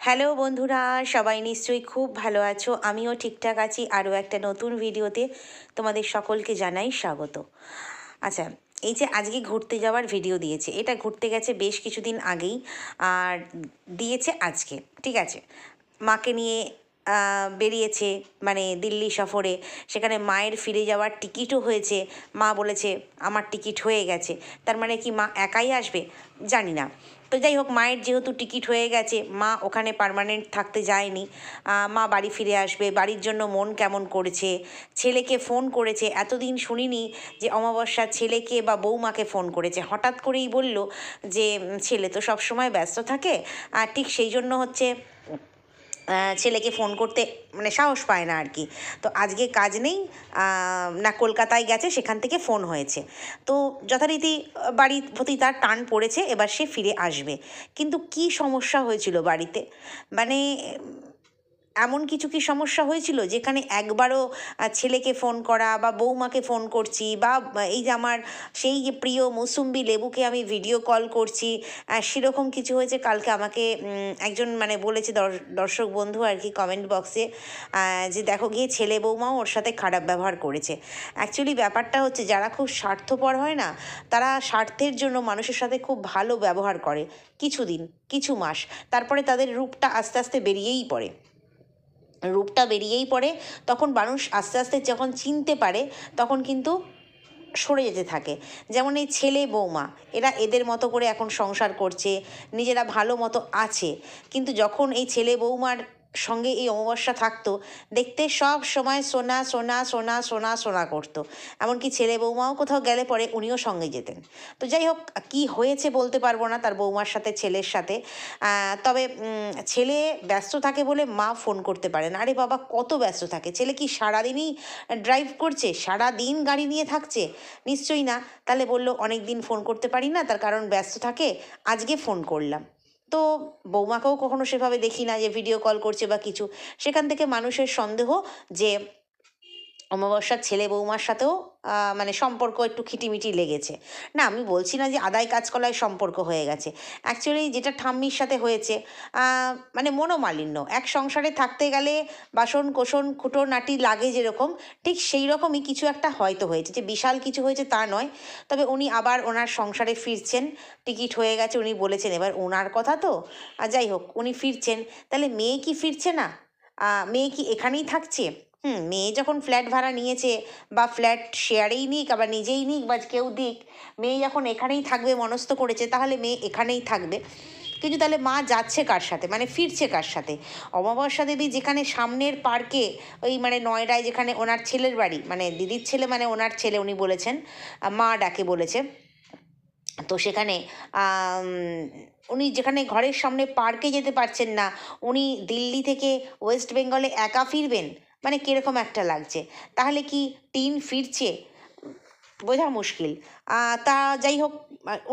Hello বন্ধুরা, সবাই নিশ্চয়ই খুব ভালো আছো। আমিও ঠিকঠাক আছি। আরও একটা নতুন ভিডিওতে তোমাদের সকলকে জানাই স্বাগত। আচ্ছা এই যে আজকে ঘুরতে যাওয়ার ভিডিও দিয়েছে, এটা ঘুরতে গেছে বেশ কিছুদিন আগেই, আর দিয়েছে আজকে, ঠিক আছে? মাকে নিয়ে বেরিয়েছে মানে দিল্লি সফরে, সেখানে মায়ের ফিরে যাওয়ার টিকিটও হয়েছে। মা বলেছে, আমার টিকিট হয়ে গেছে। তার মানে কি মা একাই আসবে? জানি না। তো যাই হোক, মায়ের যেহেতু টিকিট হয়ে গেছে, মা ওখানে পারমানেন্ট থাকতে যায়নি। মা বাড়ি ফিরে আসবে, বাড়ির জন্য মন কেমন করেছে, ছেলেকে ফোন করেছে, এতদিন শুনিনি যে অমাবস্যা ছেলেকে বা বৌমাকে ফোন করেছে। হঠাৎ করেই বলল যে ছেলে তো সবসময় ব্যস্ত থাকে, আর ঠিক সেই জন্য হচ্ছে ছেলেকে ফোন করতে মানে সাহস পায় না আর কি। তো আজকে কাজ নেই না কলকাতায় গেছে, সেখান থেকে ফোন হয়েছে। তো যথারীতি বাড়ির প্রতি তার টান পড়েছে, এবার সে ফিরে আসবে। কিন্তু কি সমস্যা হয়েছিল বাড়িতে? মানে এমন কিছু কি সমস্যা হয়েছিল? যেখানে একবারও ছেলেকে ফোন করা বা বৌমাকে ফোন করছি বা এই যে আমার সেই যে প্রিয় মৌসুম্বি লেবুকে আমি ভিডিও কল করছি সেরকম কিছু হয়েছে? কালকে আমাকে একজন মানে বলেছে দর- দর্শক বন্ধু আর কি কমেন্ট বক্সে যে দেখো গিয়ে ছেলে বৌমাও ওর সাথে খারাপ ব্যবহার করেছে। অ্যাকচুয়ালি ব্যাপারটা হচ্ছে যারা খুব স্বার্থপর হয় না, তারা স্বার্থের জন্য মানুষের সাথে খুব ভালো ব্যবহার করে। কিছুদিন, কিছু মাস, তারপরে তাদের রূপটা আস্তে আস্তে বেরিয়েই পড়ে। রূপটা বেরিয়েই পড়ে, তখন মানুষ আস্তে আস্তে যখন চিনতে পারে, তখন কিন্তু সরে যেতে থাকে। যেমন এই ছেলে বৌমা, এরা এদের মতো করে এখন সংসার করছে, নিজেরা ভালো মতো আছে। কিন্তু যখন এই ছেলে বৌমার সঙ্গে এই অমাবস্যা থাকতো। দেখতে সব সময় সোনা সোনা সোনা সোনা সোনা করতো। এমনকি ছেলে বৌমাও কোথাও গেলে পরে উনিও সঙ্গে যেতেন। তো যাই হোক, কি হয়েছে বলতে পারব না তার বৌমার সাথে, ছেলের সাথে। তবে ছেলে ব্যস্ত থাকে বলে মা ফোন করতে পারেন। আরে বাবা, কত ব্যস্ত থাকে। ছেলে কি সারাদিনই ড্রাইভ করছে? সারা দিন গাড়ি নিয়ে থাকছে? নিশ্চয়ই না। তাহলে বলল অনেক দিন ফোন করতে পারি না। তার কারণ ব্যস্ত থাকে। আজকে ফোন করলাম। তো বৌমাকেও কখনো সেভাবে দেখি না যে ভিডিও কল করছে বা কিছু। সেখান থেকে মানুষের সন্দেহ যে অমাবস্যার ছেলে বৌমার সাথেও মানে সম্পর্ক একটু খিটিমিটি লেগেছে। না, আমি বলছি না যে আদায় কাজকলায় সম্পর্ক হয়ে গেছে। অ্যাকচুয়ালি যেটা ঠাম্মির সাথে হয়েছে মানে মনোমালিন্য। এক সংসারে থাকতে গেলে বাসন কোসন খুঁটো, নাটি লাগে যেরকম, ঠিক সেই রকমই কিছু একটা হয়তো হয়েছে। যে বিশাল কিছু হয়েছে তা নয়। তবে উনি আবার ওনার সংসারে ফিরছেন। টিকিট হয়ে গেছে, উনি বলেছেন এবার ওনার কথা তো। যাই হোক, উনি ফিরছেন। তাহলে মেয়ে কি ফিরছে না? মেয়ে কি এখানেই থাকছে? হুম, মেয়ে যখন ফ্ল্যাট ভাড়া নিয়েছে বা ফ্ল্যাট শেয়ারেই নিক, আবার নিজেই নিক বা কেউ দিক, মেয়ে যখন এখানেই থাকবে, মনস্থ করেছে, তাহলে মেয়ে এখানেই থাকবে। কিন্তু তাহলে মা যাচ্ছে কার সাথে? মানে ফিরছে কার সাথে? অমাবস্যা দেবী যেখানে সামনের পার্কে ওই মানে নয়ডায় যেখানে ওনার ছেলের বাড়ি মানে দিদির ছেলে মানে ওনার ছেলে উনি বলেছেন, মা ডাকে বলেছে। তো সেখানে উনি যেখানে ঘরের সামনে পার্কে যেতে পারছেন না, উনি দিল্লি থেকে ওয়েস্ট বেঙ্গলে একা ফিরবেন? মানে কীরকম একটা লাগছে? তাহলে কি টিন ফিরছে? বোঝা মুশকিল। তা যাই হোক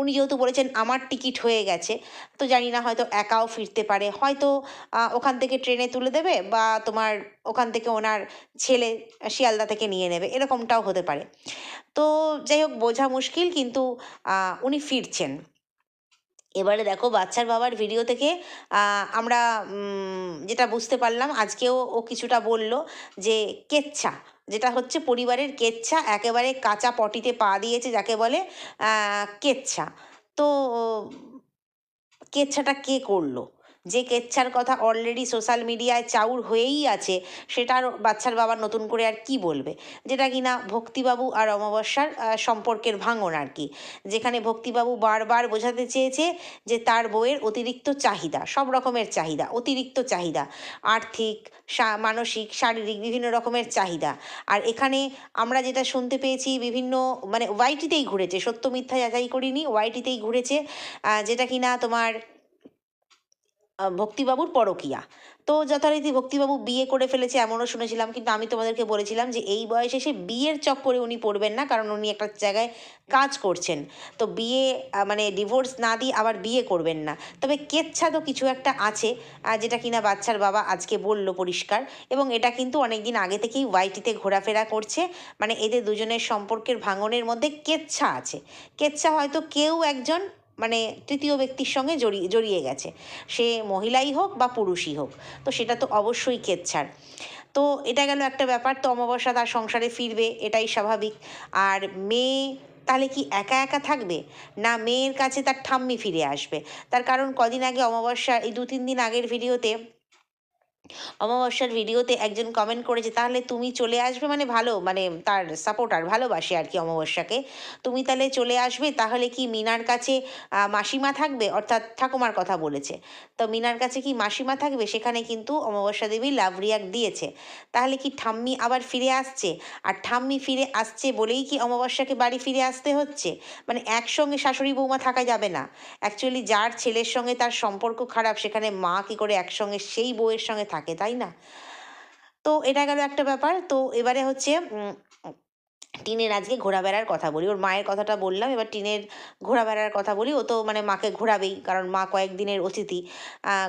উনি যেহেতু বলেছেন আমার টিকিট হয়ে গেছে, তো জানি না হয়তো একাও ফিরতে পারে। হয়তো ওখান থেকে ট্রেনে তুলে দেবে বা তোমার ওখান থেকে ওনার ছেলে শিয়ালদা থেকে নিয়ে নেবে। এরকমটাও হতে পারে। তো যাই হোক, বোঝা মুশকিল, কিন্তু উনি ফিরছেন। এবারে দেখো বাচ্চার বাবার ভিডিও থেকে আমরা যেটা বুঝতে পারলাম, আজকেও ও কিছুটা বলল যে কেচ্ছা, যেটা হচ্ছে পরিবারের কেচ্ছা, একেবারে কাঁচা পটিতে পা দিয়েছে যাকে বলে কেচ্ছা। তো, কেচ্ছাটা কে করল? যে কেচ্ছার কথা অলরেডি সোশ্যাল মিডিয়ায় চাউর হয়েই আছে, সেটার বাচ্চার বাবা নতুন করে আর কি বলবে? যেটা কিনা ভক্তিবাবু আর অমাবস্যার সম্পর্কের ভাঙন আর কি। যেখানে ভক্তিবাবু বারবার বোঝাতে চেয়েছে যে তার বউয়ের অতিরিক্ত চাহিদা, সব রকমের চাহিদা, অতিরিক্ত চাহিদা, আর্থিক মানসিক, শারীরিক বিভিন্ন রকমের চাহিদা। আর এখানে আমরা যেটা শুনতে পেয়েছি বিভিন্ন মানে ওয়াইটিতেই ঘুরেছে, সত্য মিথ্যা যাচাই করিনি ওয়াইটিতেই ঘুরেছে যেটা কিনা তোমার ভক্তিবাবুর পরকিয়া। তো যথারীতি ভক্তিবাবু বিয়ে করে ফেলেছে এমনও শুনেছিলাম, কিন্তু আমি তোমাদেরকে বলেছিলাম যে এই বয়সে সে বিয়ের চক্করে উনি পড়বেন না, কারণ উনি একটা জায়গায় কাজ করছেন। তো বিয়ে মানে ডিভোর্স না দিয়ে আবার বিয়ে করবেন না। তবে কেচ্ছা তো কিছু একটা আছে যেটা কিনা বাচ্চার বাবা আজকে বলল পরিষ্কার, এবং এটা কিন্তু অনেক দিন আগে থেকেই ওয়াইটিতে ঘোরাফেরা করছে। মানে এদের দুজনের সম্পর্কের ভাঙনের মধ্যে কেচ্ছা আছে। কেচ্ছা হয়তো কেউ একজন মানে তৃতীয় ব্যক্তির সঙ্গে জড়িয়ে জড়িয়ে গেছে। সে মহিলাই হোক বা পুরুষই হোক, তো সেটা তো অবশ্যই কেচ্ছার। তো এটা গেল একটা ব্যাপার, তো অমাবস্যা তার সংসারে ফিরবে, এটাই স্বাভাবিক। আর মেয়ে তাহলে কি একা একা থাকবে? না মেয়ের কাছে তার ঠাম্মি ফিরে আসবে? তার কারণ কদিন আগে অমাবস্যা, এই দু তিন দিন আগের ভিডিওতে অমাবস্যার ভিডিওতে একজন কমেন্ট করেছে, তাহলে তুমি চলে আসবে মানে ভালো মানে তার সাপোর্টার ভালোবাসে আর কি অমাবস্যাকে। তুমি তাহলে চলে আসবে, তাহলে কি মিনার কাছে মাসিমা থাকবে? অর্থাৎ ঠাকুমার কথা বলেছে। তো মিনার কাছে কি মাসিমা থাকবে? সেখানে কিন্তু অমাবস্যা দেবী লাভ রিয়াক্ট দিয়েছে। তাহলে কি ঠাম্মি আবার ফিরে আসছে? আর ঠাম্মি ফিরে আসছে বলেই কি অমাবস্যাকে বাড়ি ফিরে আসতে হচ্ছে? মানে একসঙ্গে শাশুড়ি বৌমা থাকা যাবে না। অ্যাকচুয়ালি যার ছেলের সঙ্গে তার সম্পর্ক খারাপ, সেখানে মা কি করে একসঙ্গে সেই বউয়ের সঙ্গে থাকে তাই না? তো এটা গেল একটা ব্যাপার। তো এবারে হচ্ছে টিনের আজকে ঘোরা বেড়ার কথা বলি। ওর মায়ের কথাটা বললাম, এবার টিনের ঘোরা বেড়ার কথা বলি। ও তো মানে মাকে ঘোরাবেই, কারণ মা কয়েকদিনের অতিথি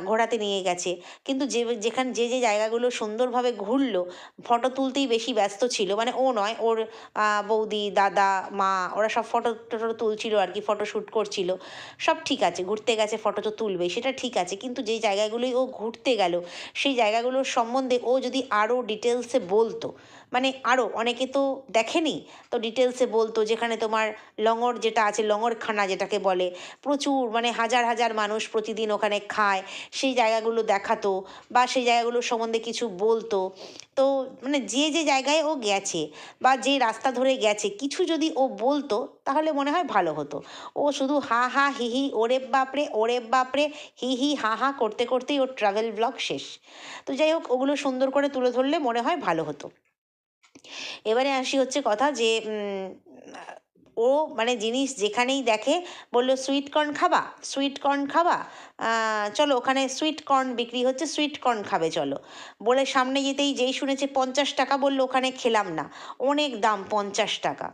ঘোরাতে নিয়ে গেছে। কিন্তু যে, যেখানে, যে যে জায়গাগুলো সুন্দরভাবে ঘুরলো, ফটো তুলতেই বেশি ব্যস্ত ছিল। মানে ও নয়, ওর বৌদি, দাদা, মা, ওরা সব ফটো টটো তুলছিল আর কি, ফটো শ্যুট করছিল। সব ঠিক আছে, ঘুরতে গেছে, ফটো তো তুলবেই, সেটা ঠিক আছে। কিন্তু যেই জায়গাগুলোই ও ঘুরতে গেল, সেই জায়গাগুলোর সম্বন্ধে ও যদি আরও ডিটেলসে বলতো মানে আরও অনেকে তো দেখেনি। তো ডিটেলসে বলতো যেখানে তোমার লঙর যেটা আছে, লঙরখানা যেটাকে বলে, প্রচুর মানে হাজার হাজার মানুষ প্রতিদিন ওখানে খায়, সেই জায়গাগুলো দেখাতো বা সেই জায়গাগুলো সম্বন্ধে কিছু বলতো। তো মানে যে যে জায়গায় ও গেছে বা যে রাস্তা ধরে গেছে, কিছু যদি ও বলতো তাহলে মনে হয় ভালো হতো। ও শুধু হা হা হি হি, ওরে বাপরে ওরে বাপরে, হি হি হা হা করতে করতেই ওর ট্রাভেল ব্লগ শেষ। তো যাই হোক, ওগুলো সুন্দর করে তুলে ধরলে মনে হয় ভালো হতো। এবারে আসি হচ্ছে কথা যে ও মানে জিনিস যেখানেই দেখে বলল সুইট কর্ন খাবা? সুইট কর্ন খাবা? চলো ওখানে সুইট কর্ন বিক্রি হচ্ছে সুইট কর্ন খাবে, চলো। বলে সামনে যেতেই যেই শুনেছে পঞ্চাশ টাকা বলল, ওখানে খেলাম না। অনেক দাম, পঞ্চাশ টাকা।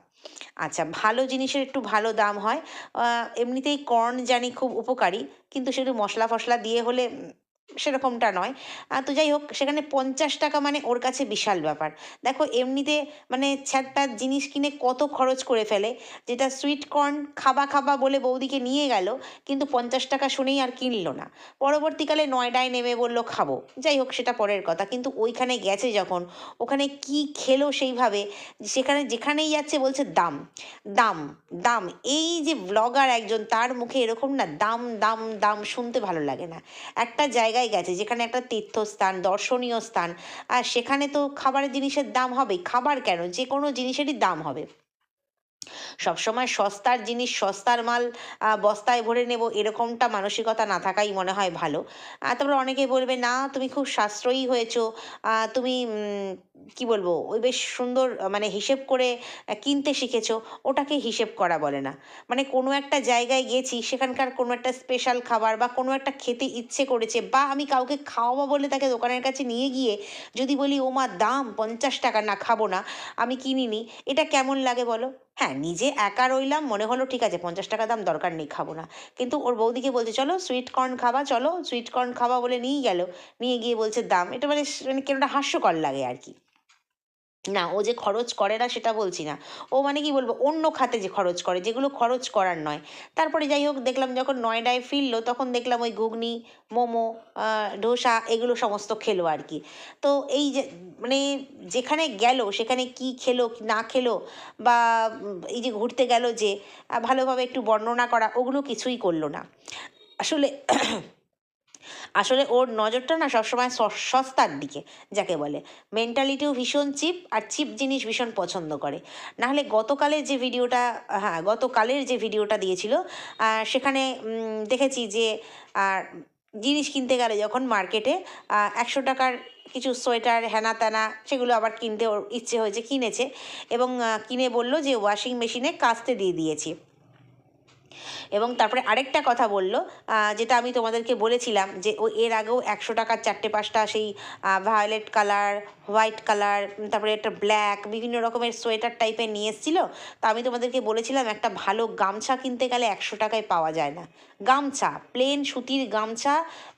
আচ্ছা ভালো জিনিসের একটু ভালো দাম হয়। এমনিতেই কর্ন জানি খুব উপকারী, কিন্তু সেটা মশলা ফসলা দিয়ে হলে সেরকমটা নয়। তো যাই হোক, সেখানে পঞ্চাশ টাকা মানে ওর কাছে বিশাল ব্যাপার। দেখো, এমনিতে মানে ছ্যাঁত জিনিস কিনে কত খরচ করে ফেলে। যেটা সুইট কর্ন খাবা খাবা বলে বৌদিকে নিয়ে গেল, কিন্তু পঞ্চাশ টাকা শুনেই আর কিনলো না। পরবর্তীকালে নয়ডায় নেমে বলল, খাব। যাই হোক, সেটা পরের কথা। কিন্তু ওইখানে গেছে যখন, ওখানে কি খেলো সেইভাবে, সেখানে যেখানেই যাচ্ছে বলছে, দাম দাম দাম। এই যে ব্লগার একজন, তার মুখে এরকম না, দাম দাম দাম, শুনতে ভালো লাগে না। একটা জায়গায় গেছে, যেখানে একটা তীর্থস্থান, দর্শনীয় স্থান, আর সেখানে তো খাবারের জিনিসের দাম হবে। খাবার কেন? যে কোনো জিনিসেরই দাম হবে। সবসময় সস্তার জিনিস, সস্তার মাল বস্তায় ভরে নেব, এরকমটা মানসিকতা না থাকাই মনে হয় ভালো। তারপরে অনেকে বলবে, না, তুমি খুব সাশ্রয়ী হয়েছো। তুমি কি বলব, ওই বেশ সুন্দর মানে হিসেব করে কিনতে শিখেছো, ওটাকে হিসেব করা বলে না। মানে কোনো একটা জায়গায় গেছি, সেখানকার কোনো একটা স্পেশাল খাবার বা কোনো একটা খেতে ইচ্ছে করেছে বা আমি কাউকে খাওয়াবো বলে তাকে দোকানের কাছে নিয়ে গিয়ে যদি বলি, ও মা, দাম পঞ্চাশ টাকা, না খাব না, আমি কিনিনি। এটা কেমন লাগে বলো? হ্যাঁ নিজে একা রইলাম, মনে হলো, ঠিক আছে, পঞ্চাশ টাকা দাম, দরকার নেই, খাব না। কিন্তু ওর বৌদিকে বলছে, চলো সুইট কর্ন খাবা, চলো সুইট কর্ন খাবা বলে নিয়ে গেল। নিয়ে গিয়ে বলছে, দাম। এটা মানে মানে কেনটা হাস্যকর লাগে আর কি। না, ও যে খরচ করে না সেটা বলছি না। ও মানে কি বলব, অন্য খাতে যে খরচ করে, যেগুলো খরচ করার নয়। তারপরে যাই হোক, দেখলাম যখন নয়ডায় ফিরলো, তখন দেখলাম ওই ঘুগনি, মোমো ধোসা এগুলো সমস্ত খেলো আর কি। তো এই যে মানে যেখানে গেল, সেখানে কি খেলো না খেলো, বা এই যে ঘুরতে গেল যে ভালোভাবে একটু বর্ণনা করা, ওগুলো কিছুই করল না। আসলে আসলে ওর নজরটা না সবসময় সস্তার দিকে, যাকে বলে। মেন্টালিটিও ভীষণ চিপ আর চিপ জিনিস ভীষণ পছন্দ করে। নাহলে গতকালের যে ভিডিওটা হ্যাঁ গতকালের যে ভিডিওটা দিয়েছিল সেখানে দেখেছি যে জিনিস কিনতে গেলে যখন মার্কেটে একশো টাকার কিছু সোয়েটার হ্যানা ত্যানা সেগুলো আবার কিনতে ওর ইচ্ছে হয়েছে, কিনেছে এবং কিনে বলল যে ওয়াশিং মেশিনে কাস্তে দিয়ে দিয়েছি। এবং তারপরে আরেকটা কথা বলল যেটা আমি তোমাদেরকে বলেছিলাম যে ও এর আগেও একশো টাকার চারটে পাঁচটা সেই ভায়োলেট কালার হোয়াইট কালার তারপরে একটা ব্ল্যাক বিভিন্ন রকমের সোয়েটার টাইপের নিয়ে এসেছিল। তা আমি তোমাদেরকে বলেছিলাম, একটা ভালো গামছা কিনতে গেলে একশো টাকায় পাওয়া যায় না। গামছা প্লেন সুতির গামছা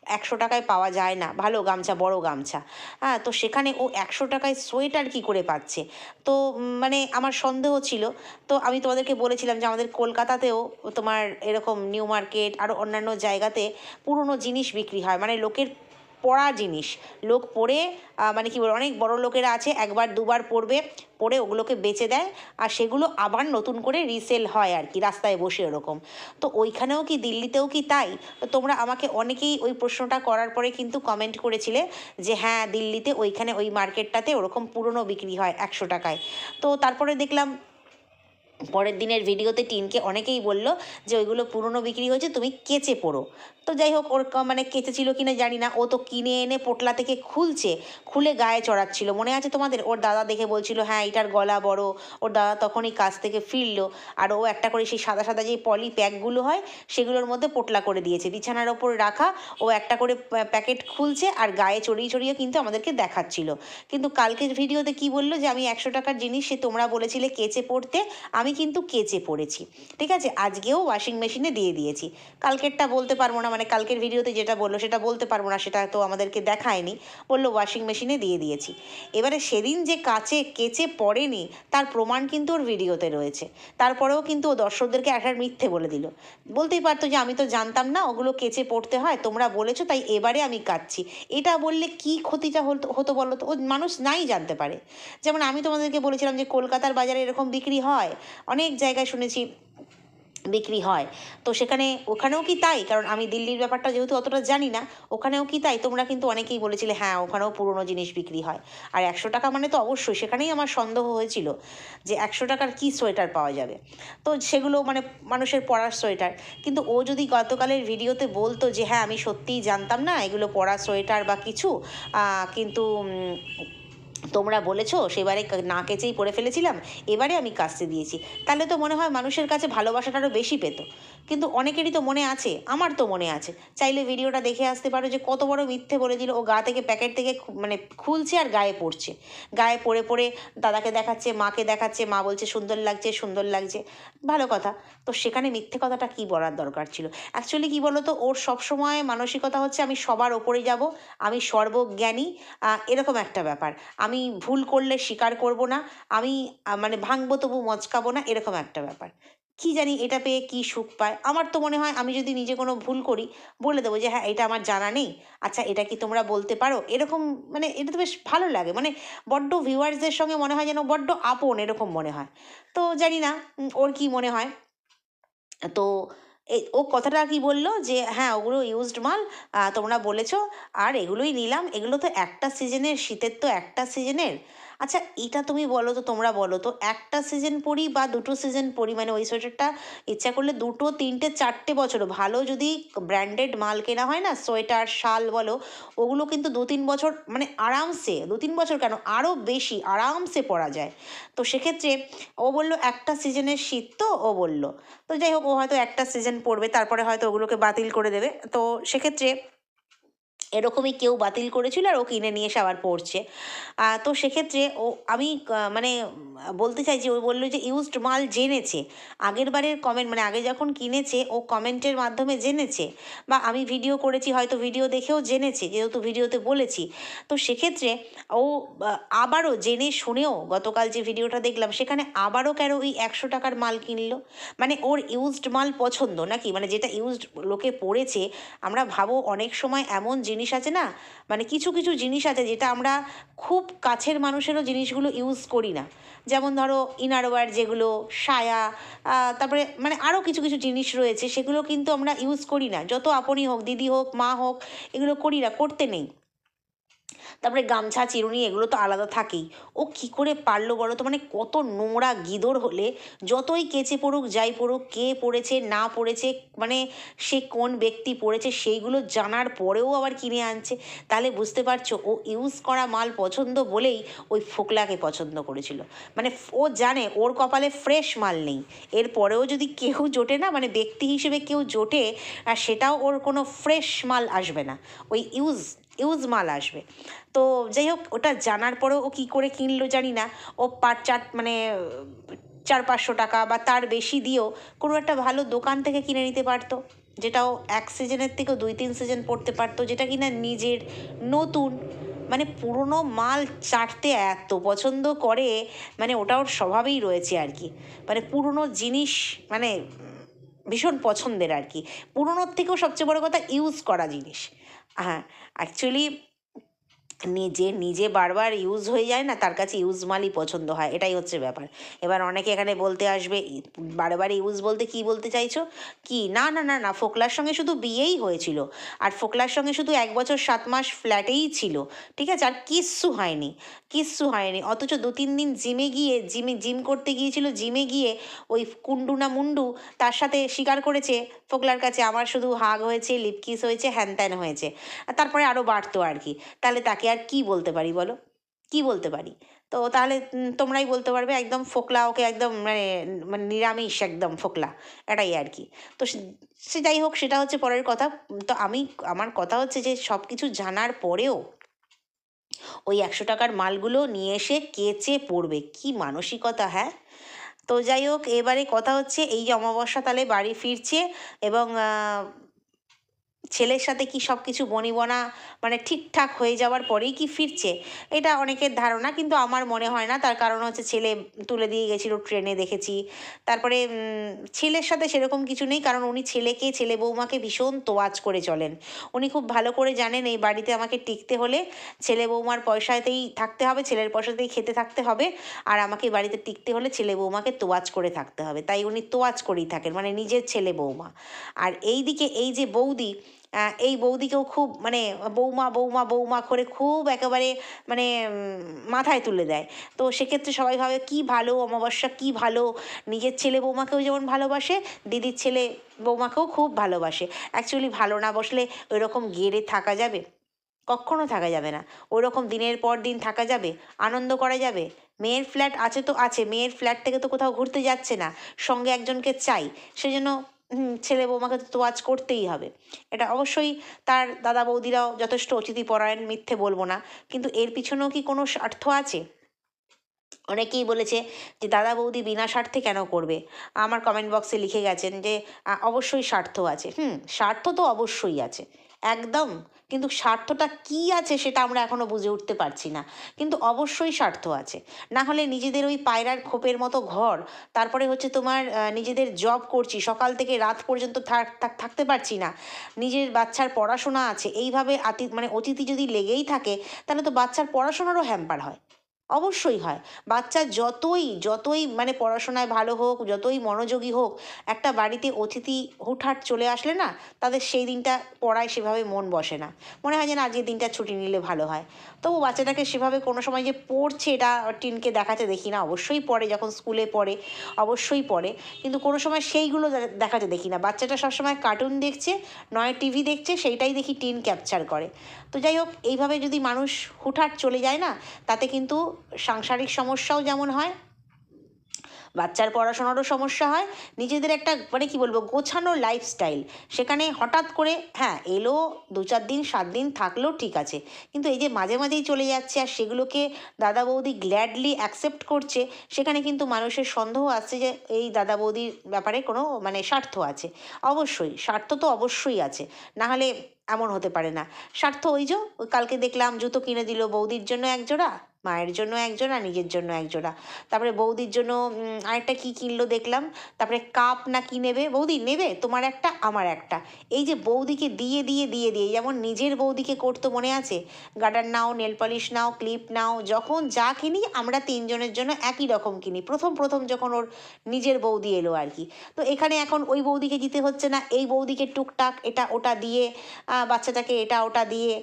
একশো টাকায় পাওয়া যায় না। ভালো গামছা, বড় গামছা। হ্যাঁ তো সেখানে ও একশো টাকায় সোয়েটার কি করে পাচ্ছে? তো মানে আমার সন্দেহ ছিল। তো আমি তোমাদেরকে বলেছিলাম যে আমাদের কলকাতাতেও তোমার এরকম নিউ মার্কেট আরও অন্যান্য জায়গাতে পুরনো জিনিস বিক্রি হয়। মানে লোকের পড়া জিনিস। লোক পড়ে মানে কি বলব, অনেক বড় লোকেরা আছে, একবার দুবার পড়বে, পড়ে ওগুলোকে বেচে দেয়, আর সেগুলো আবার নতুন করে রিসেল হয় আর কি, রাস্তায় বসে ওরকম। তো ওইখানেও কি, দিল্লিতেও কি তাই? তোমরা আমাকে অনেকেই ওই প্রশ্নটা করার পরে কিন্তু কমেন্ট করেছিলে যে হ্যাঁ দিল্লিতে ওইখানে ওই মার্কেটটাতে ওরকম পুরনো বিক্রি হয় একশো টাকায়। তো তারপরে দেখলাম পরের দিনের ভিডিওতে টিনকে অনেকেই বলল যে ওইগুলো পুরনো বিক্রি হয়েছে, তুমি কেচে পড়ো। তো যাই হোক, ওর মানে কেচে ছিল কিনা জানি না, ও তো কিনে এনে পোটলা থেকে খুলছে, খুলে গায়ে চড়াচ্ছিল। মনে আছে তোমাদের? ওর দাদা দেখে বলছিল হ্যাঁ এটার গলা বড়। ওর দাদা তখনই কাজ থেকে ফিরলো, আর ও একটা করে সেই সাদা সাদা যে পলি প্যাকগুলো হয়, সেগুলোর মধ্যে পোটলা করে দিয়েছে। বিছানার ওপর রাখা, ও একটা করে প্যাকেট খুলছে, আর গায়ে চড়িয়ে চড়িয়ে কিন্তু আমাদেরকে দেখাচ্ছিল। কিন্তু কালকের ভিডিওতে কি বলল যে, আমি একশো টাকার জিনিস, সে তোমরা বলেছিলে কেচে পড়তে, আমি কিন্তু কেচে পড়েছি, ঠিক আছে? আজকেও ওয়াশিং মেশিনে দিয়ে দিয়েছি। কালকেরটা বলতে পারব না মানে কালকের ভিডিওতে যেটা বলল সেটা বলতে পারব না, সেটা তো আমাদেরকে দেখায়নি। বলল ওয়াশিং মেশিনে দিয়ে দিয়েছি। এবারে সেদিন যে কাচে, কেচে পড়েনি, তার প্রমাণ কিন্তু ওর ভিডিওতে রয়েছে। তারপরেও কিন্তু ও দর্শকদেরকে একটা মিথ্যে বলে দিল। বলতেই পারতো যে আমি তো জানতাম না, ওগুলো কেচে পড়তে হয়, তোমরা বলেছ, তাই এবারে আমি কাচ্ছি এটা বললে কি ক্ষতিটা হতো হতো বলো তো? ও মানুষ নাই জানতে পারে। যেমন আমি তোমাদেরকে বলেছিলাম যে কলকাতার বাজারে এরকম বিক্রি হয় অনেক জায়গায় শুনেছি বিক্রি হয়। তো সেখানে, ওখানেও কি তাই? কারণ আমি দিল্লির ব্যাপারটা যেহেতু অতটা জানি না, ওখানেও কি তাই? তোমরা কিন্তু অনেকেই বলেছিলে হ্যাঁ ওখানেও পুরনো জিনিস বিক্রি হয়। আর একশো টাকা মানে তো অবশ্যই, সেখানেই আমার সন্দেহ হয়েছিল যে একশো টাকার কি সোয়েটার পাওয়া যাবে। তো সেগুলো মানে মানুষের পরার সোয়েটার। কিন্তু ও যদি গতকালের ভিডিওতে বলতো যে হ্যাঁ আমি সত্যিই জানতাম না, এগুলো পরা সোয়েটার বা কিছু কিন্তু তোমরা বলেছ, সেবারে না কেচেই পড়ে ফেলেছিলাম, এবারে আমি কাচতে দিয়েছি। তাহলে তো মনে হয় মানুষের কাছে ভালোবাসাটা আরও বেশি পেত। কিন্তু অনেকেরই তো মনে আছে, আমার তো মনে আছে। চাইলে ভিডিওটা দেখে আসতে পারো যে কত বড় মিথ্যে বলেছিল, ও গা থেকে প্যাকেট থেকে মানে খুলছে আর গায়ে পড়ছে। গায়ে পড়ে পড়ে দাদাকে দেখাচ্ছে, মাকে দেখাচ্ছে, মা বলছে, সুন্দর লাগছে সুন্দর লাগছে। ভালো কথা। তো সেখানে মিথ্যে কথাটা কি বলার দরকার ছিল? অ্যাকচুয়ালি কি বলতো, ওর সবসময় মানসিকতা হচ্ছে, আমি সবার ওপরে যাব, আমি সর্বজ্ঞানী এরকম একটা ব্যাপার। আমি ভুল করলে স্বীকার করব না, আমি মানে ভাঙবো তবু মচকাবো না, এরকম একটা ব্যাপার। কি জানি এটা পেয়ে কি সুখ পায়। আমার তো মনে হয় আমি যদি নিজে কোনো ভুল করি, বলে দেবো যে হ্যাঁ এটা আমার জানা নেই আচ্ছা এটা কি তোমরা বলতে পারো? এরকম মানে এটা তো বেশ ভালো লাগে। মানে বড্ড ভিউয়ার্সদের সঙ্গে মনে হয় যেন বড্ড আপন, এরকম মনে হয়। তো জানি না ওর কি মনে হয়? তো ও কথাটা কি বলল? যে হ্যাঁ ওগুলো ইউজড মাল তোমরা বলেছ, আর এগুলোই নিলাম। এগুলো তো একটা সিজনের শীতের তো একটা সিজনের আচ্ছা এটা তুমি বলো তো, তোমরা বলো তো, একটা সিজন পরি বা দুটো সিজন পরি মানে ওই সোয়েটারটা ইচ্ছা করলে দুটো, তিনটে, চারটে বছর ভালো যদি ব্র্যান্ডেড মাল কেনা হয় না সোয়েটার শাল বলো, ওগুলো কিন্তু দু তিন বছর মানে আরামসে দু তিন বছর কেন আরও বেশি আরামসে পরা যায়। তো সেক্ষেত্রে ও বলল, একটা সিজনের শীত তো? ও বলল। তো যাই হোক, ও হয়তো একটা সিজন পড়বে তারপরে হয়তো ওগুলোকে বাতিল করে দেবে। তো সেক্ষেত্রে এরকমই কেউ বাতিল করেছিল আর ও কিনে নিয়ে এসে আবার পড়ছে। তো সেক্ষেত্রে ও, আমি মানে বলতে চাইছি ও বলল যে ইউজড মাল জেনেছে। আগের বারের কমেন্ট মানে আগে যখন কিনেছে, ও কমেন্টের মাধ্যমে জেনেছে বা আমি ভিডিও করেছি, হয়তো ভিডিও দেখেও জেনেছে, যেহেতু ভিডিওতে বলেছি। তো সেক্ষেত্রে ও আবারও জেনে শুনেও গতকাল যে ভিডিওটা দেখলাম, সেখানে আবারও কেন ওই একশো টাকার মাল কিনলো? মানে ওর ইউজড মাল পছন্দ নাকি? মানে যেটা ইউজড লোকে পড়েছে, আমরা ভাবো অনেক সময় এমন জিনিস আছে না? মানে কিছু কিছু জিনিস আছে যেটা আমরা খুব কাছের মানুষেরও জিনিসগুলো ইউজ করি না। যেমন ধরো ইনারওয়ার যেগুলো, সায়া তারপরে মানে আরও কিছু কিছু জিনিস রয়েছে, সেগুলো কিন্তু আমরা ইউজ করি না। যত আপনই হোক, দিদি হোক, মা হোক, এগুলো করি না, করতে নেই। তারপরে গামছা, চিরুনি, এগুলো তো আলাদা থাকেই। ও কি করে পারল বলো তো? মানে কত নোংরা গিদর হলে যতই কেচে পড়ুক, যাই পড়ুক, কে পড়েছে, না পড়েছে মানে সে কোন ব্যক্তি পড়েছে, সেইগুলো জানার পরেও আবার কিনে আনছে। তাহলে বুঝতে পারছ, ও ইউজ করা মাল পছন্দ বলেই ওই ফোকলাকে পছন্দ করেছিল। মানে ও জানে ওর কপালে ফ্রেশ মাল নেই। এরপরেও যদি কেউ জোটে না মানে ব্যক্তি হিসেবে কেউ জোটে, আর সেটাও ওর কোনো ফ্রেশ মাল আসবে না। ওই ইউজ ইউজ মাল আসবে। তো যাই হোক, ওটা জানার পরেও ও কী করে কিনলো জানি না। ও পাঁচ চার মানে চার পাঁচশো টাকা বা তার বেশি দিয়েও কোনো একটা ভালো দোকান থেকে কিনে নিতে পারতো। যেটাও এক সিজনের থেকেও দুই তিন সিজন পড়তে পারতো, যেটা কিনা নিজের নতুন মানে পুরনো মাল চাটতে এত পছন্দ করে মানে ওটা ওর স্বভাবেই রয়েছে আর কি। মানে পুরনো জিনিস মানে ভীষণ পছন্দের আর কি। পুরোনোর থেকেও সবচেয়ে বড় কথা ইউজ করা জিনিস। হ্যাঁ অ্যাকচুয়ালি নিজে নিজে বারবার ইউজ হয়ে যায় না, তার কাছে ইউজ মালই পছন্দ হয়, এটাই হচ্ছে ব্যাপার। এবার অনেকে এখানে বলতে আসবে বারবার ইউজ বলতে কি বলতে চাইছো? কি? না না না না, ফোকলার সঙ্গে শুধু বিয়েই হয়েছিল, আর ফোকলার সঙ্গে শুধু এক বছর সাত মাস ফ্ল্যাটেই ছিল, ঠিক আছে? আর কিচ্ছু হয়নি কিচ্ছু হয়নি, অথচ দু, তিন দিন জিমে গিয়ে জিমে জিম করতে গিয়েছিল জিমে গিয়ে ওই কুন্ডু না মুন্ডু তার সাথে স্বীকার করেছে, ফোকলার কাছে আমার শুধু হাগ হয়েছে লিপকিস হয়েছে হ্যান ত্যান হয়েছে তারপরে আরও বাড়তো আর কি, তাহলে তাকে আর কি বলতে পারি বলো? কি বলতে পারি? তো তাহলে তোমরাই বলতে পারবে একদম ফোকলা, ওকে একদম মানে মানে নিরামিষ একদম ফোকলা, এটাই আর কি। তো সে- যাই হোক, সেটা হচ্ছে পরের কথা। তো আমি, আমার কথা হচ্ছে যে সব কিছু জানার পরেও ওই একশো টাকার মালগুলো নিয়ে এসে কেচে পড়বে। কি মানসিকতা হ্যাঁ? তো যাই হোক, এবারে কথা হচ্ছে এই অমাবস্যা তাহলে বাড়ি ফিরছে এবং ছেলের সাথে কি সব কিছু বনিবনা মানে ঠিকঠাক হয়ে যাওয়ার পরেই কি ফিরছে? এটা অনেকের ধারণা, কিন্তু আমার মনে হয় না। তার কারণ হচ্ছে ছেলে তুলে দিয়ে গেছিল ট্রেনে, দেখেছি। তারপরে ছেলের সাথে সেরকম কিছু নেই, কারণ উনি ছেলেকে, ছেলে বৌমাকে ভীষণ তোয়াজ করে চলেন। উনি খুব ভালো করে জানেন এই বাড়িতে আমাকে টিকতে হলে ছেলে বৌমার পয়সাতেই থাকতে হবে, ছেলের পয়সাতেই খেতে থাকতে হবে। আর আমাকে বাড়িতে টিকতে হলে ছেলে বৌমাকে তোয়াজ করে থাকতে হবে। তাই উনি তোয়াজ করেই থাকেন মানে নিজের ছেলে বৌমা। আর এই দিকে এই যে বৌদি এই বৌদিকেও খুব মানে বৌমা বৌমা বৌমা করে খুব একেবারে মানে মাথায় তুলে দেয়। তো সেক্ষেত্রে সবাই ভাবে, কী ভালো অমাবস্যা, কী ভালো। নিজের ছেলে বৌমাকেও যেমন ভালোবাসে, দিদির ছেলে বৌমাকেও খুব ভালোবাসে। অ্যাকচুয়ালি ভালো না বসলে ওইরকম গেড়ে থাকা যাবে? কখনো থাকা যাবে না। ওরকম দিনের পর দিন থাকা যাবে? আনন্দ করা যাবে? মেয়ের ফ্ল্যাট আছে তো আছে, মেয়ের ফ্ল্যাট থেকে তো কোথাও ঘুরতে যাচ্ছে না। সঙ্গে একজনকে চাই। সেজন্য ছেলে বৌমাকে তো তোয়াজ করতেই হবে। এটা অবশ্যই তার দাদা বৌদিরাও যথেষ্ট অতিথিপরায়ণ মিথ্যে বলব না। কিন্তু এর পিছনেও কি কোনো স্বার্থ আছে? অনেকেই বলেছে যে দাদা বৌদি বিনা স্বার্থে কেন করবে? আমার কমেন্ট বক্সে লিখে গেছেন যে অবশ্যই স্বার্থ আছে। হুম, স্বার্থ তো অবশ্যই আছে। একদম। কিন্তু স্বার্থটা কি আছে সেটা আমরা এখনও বুঝে উঠতে পারছি না। কিন্তু অবশ্যই স্বার্থ আছে। না হলে নিজেদের ওই পায়রার খোপের মতো ঘর, তারপরে হচ্ছে তোমার নিজেদের জব করছি, সকাল থেকে রাত পর্যন্ত থাক- থাক- থাকতে পারছি না। নিজের বাচ্চার পড়াশোনা আছে, এইভাবে আতি মানে অতিথি যদি লেগেই থাকে, তাহলে তো বাচ্চার পড়াশোনারও হ্যাম্পার হয়। অবশ্যই হয়। বাচ্চা যতই যতই মানে পড়াশোনায় ভালো হোক, যতই মনোযোগী হোক, একটা বাড়িতে অতিথি হুটহাট চলে আসলে না, তাদের সেই দিনটা পড়ায় সেভাবে মন বসে না। মনে হয় যেন আজকের দিনটা ছুটি নিলে ভালো হয়। তবু বাচ্চাটাকে সেভাবে কোনো সময় যে পড়ছে এটা টিনকে দেখাতে দেখি না। অবশ্যই পড়ে, যখন স্কুলে পড়ে, অবশ্যই পড়ে। কিন্তু কোনো সময় সেইগুলো দেখাতে দেখি না। বাচ্চাটা সবসময় কার্টুন দেখছে, নয় টিভি দেখছে, সেইটাই দেখি টিন ক্যাপচার করে। তো যাই হোক, এইভাবে যদি মানুষ হুটহাট চলে যায় না, তাতে কিন্তু সাংসারিক সমস্যাও যেমন হয়, বাচ্চার পড়াশোনারও সমস্যা হয়, নিজেদের একটা মানে কি বলব, গোছানো লাইফস্টাইল সেখানে হঠাৎ করে হ্যাঁ এলো দু চার দিন, সাত দিন থাকলেও ঠিক আছে। কিন্তু এই যে মাঝে মাঝেই চলে যাচ্ছে আর সেগুলোকে দাদা বৌদি গ্ল্যাডলি অ্যাকসেপ্ট করছে, সেখানে কিন্তু মানুষের সন্দেহ আসছে যে এই দাদা বৌদির ব্যাপারে কোনো মানে স্বার্থ আছে। অবশ্যই, স্বার্থ তো অবশ্যই আছে, না হলে এমন হতে পারে না। স্বার্থ ওই যে কালকে দেখলাম জুতো কিনে দিল বৌদির জন্য এক জোড়া মায়ের জন্য এক জোড়া নিজের জন্য একজোড়া। তারপরে বৌদির জন্য আরেকটা কী কিনলো দেখলাম? তারপরে কাপ না কি নেবে? বৌদি, নেবে? তোমার একটা, আমার একটা। এই যে বৌদিকে দিয়ে দিয়ে দিয়ে দিয়ে, যেমন নিজের বৌদিকে করতো মনে আছে? গার্ডার নাও, নেল পলিশ নাও, ক্লিপ নাও, যখন যা কিনি আমরা তিনজনের জন্য একই রকম কিনি। প্রথম প্রথম যখন ওর নিজের বৌদি এলো আর কি। তো এখানে এখন ওই বৌদিকে দিতে হচ্ছে না। এই বৌদিকে টুকটাক এটা ওটা দিয়ে বাচ্চাটাকে এটা ওটা দিয়ে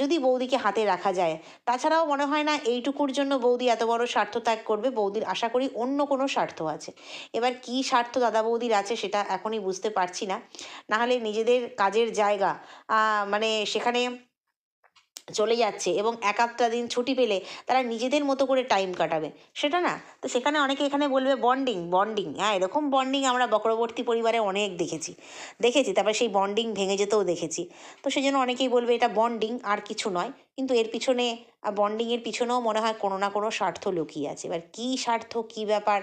যদি বৌদিকে হাতে রাখা যায়। তাছাড়াও মনে হয় না এইটুকুর জন্য বৌদি এত বড় স্বার্থ ত্যাগ করবে? বৌদির আশা করি অন্য কোনো স্বার্থ আছে। এবার কি স্বার্থ দাদা বৌদির আছে সেটা এখনই বুঝতে পারছি না। নাহলে নিজেদের কাজের জায়গা মানে সেখানে চলে যাচ্ছে এবং এক আধটা দিন ছুটি পেলে তারা নিজেদের মতো করে টাইম কাটাবে। সেটা না? তো সেখানে অনেকে এখানে বলবে বন্ডিং বন্ডিং হ্যাঁ এরকম বন্ডিং আমরা বক্রবর্তী পরিবারে অনেক দেখেছি। দেখেছি, তারপরে সেই বন্ডিং ভেঙে যেতেও দেখেছি। তো সেই জন্য অনেকেই বলবে এটা বন্ডিং আর কিছু নয়। কিন্তু এর পিছনে বন্ডিংয়ের পিছনেও মনে হয় কোনো না কোনো স্বার্থ লুকিয়ে আছে। এবার কী স্বার্থ, কী ব্যাপার,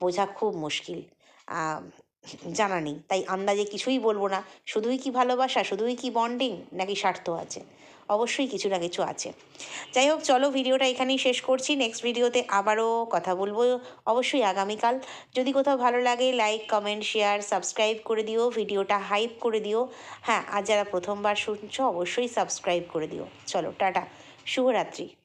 বোঝা খুব মুশকিল। জানা নেই। তাই আন্দাজে কিছুই বলব না। শুধুই কি ভালোবাসা, শুধুই কি বন্ডিং নাকি স্বার্থ আছে? অবশ্যই কিছু না কিছু আছে। যাই হোক, চলো ভিডিওটা এখানেই শেষ করছি। নেক্সট ভিডিওতে আবারও কথা বলব। অবশ্যই আগামীকাল। যদি কোথাও ভালো লাগে লাইক কমেন্ট শেয়ার সাবস্ক্রাইব করে দিও। ভিডিওটা হাইপ করে দিও। হ্যাঁ আর যারা প্রথমবার শুনছো, অবশ্যই সাবস্ক্রাইব করে দিও। চলো, টাটা। শুভরাত্রি।